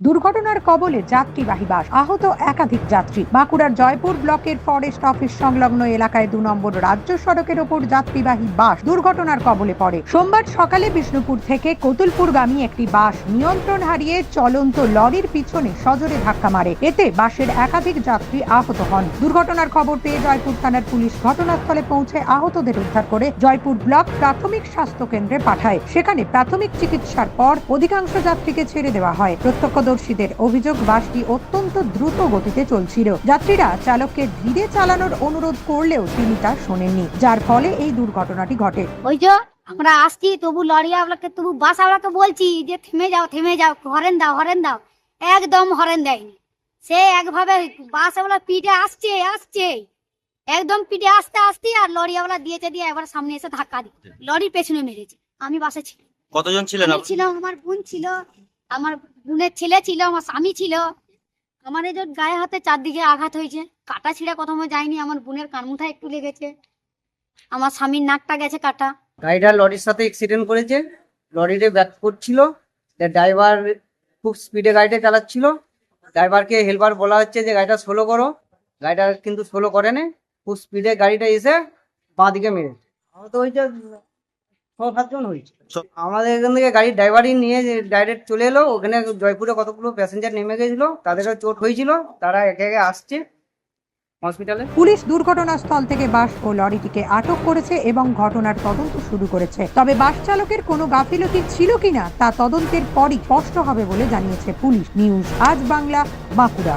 দুর্ঘটনার কবলে যাত্রীবাহী বাস, আহত একাধিক যাত্রী। বাঁকুড়ার জয়পুর ব্লকের ফরেস্ট অফিস সংলগ্ন এলাকায় দু নম্বর রাজ্য সড়কের ওপর যাত্রীবাহী বাস দুর্ঘটনার কবলে পড়ে। সোমবার সকালে বিষ্ণুপুর থেকে কতুলপুরগামী একটি বাস নিয়ন্ত্রণ হারিয়ে চলন্ত লরির পিছনে সজোরে ধাক্কা মারে। এতে বাসের একাধিক যাত্রী আহত হন। দুর্ঘটনার খবর পেয়ে জয়পুর থানার পুলিশ ঘটনাস্থলে পৌঁছে আহতদের উদ্ধার করে জয়পুর ব্লক প্রাথমিক স্বাস্থ্য কেন্দ্রে পাঠায়। সেখানে প্রাথমিক চিকিৎসার পর অধিকাংশ যাত্রীকে ছেড়ে দেওয়া হয়। প্রত্যক্ষদর্শীদের অভিযোগ বাসটি অত্যন্ত দ্রুত গতিতে চলছিল। যাত্রীরা চালককে ধীরে চালানোর অনুরোধ করলেও তিনি তা শোনেননি যার ফলে এই দুর্ঘটনাটি ঘটে। ওই যে আমরা আসছি তবু লরি আমলাকে তবু বাস আমলাকে বলছি যে থেমে যাও থেমে যাও হরেন দাও হরেন দাও। একদম হরেন দেয়নি। সে একভাবে বাস আমলা পিঠে আসছে আসছে। একদম পিঠে আসতে আসতে আর লরি আমলা দিয়েছে দিয়ে এবার সামনে এসে ধাক্কা দিয়ে লরির পেছনে মেরেছে। আমি বাসে ছিল কতজন ছিলেন ছিল আমার বোন ছিল। আমার বোনের ছেলে ছিল আমার স্বামী ছিল। আমার এই যে গায়ে হাতে চারদিকে আঘাত হয়েছে কাটা ছিঁড়া প্রথমে যায়নি আমার বোনের কানমুঠা একটু লেগেছে। আমার স্বামীর নাকটা গেছে কাটা। গাড়িটা লরির সাথে অ্যাক্সিডেন্ট করেছে লরিতে ব্যাক করছিল ড্রাইভার খুব স্পিডে গাড়িটা চালাচ্ছিল। ড্রাইভারকে হেল্পার বলা হচ্ছে যে গাড়িটা স্লো করো। গাড়িটা কিন্তু স্লো করে না খুব স্পিডে গাড়িটা এসে বাঁ দিকে মেরেছে। আমার তো ওইটা ছ সাতজন হয়েছে আমাদের এখান থেকে গাড়ির ড্রাইভারই নিয়ে ডাইরেক্ট চলে এলো ওখানে জয়পুরে কতগুলো প্যাসেঞ্জার নেমে গেছিল তাদেরও চোট হয়েছিল তারা একে একে আসছে হসপিটালে পুলিশ দুর্ঘটনাস্থল থেকে বাস ও লরিটিকে আটক করেছে এবং ঘটনার তদন্ত শুরু করেছে। তবে বাস চালকের কোনো গাফিলতি ছিল কিনা তা তদন্তের পরই স্পষ্ট হবে বলে জানিয়েছে পুলিশ নিউজ। আজ বাংলা বাঁকুড়া।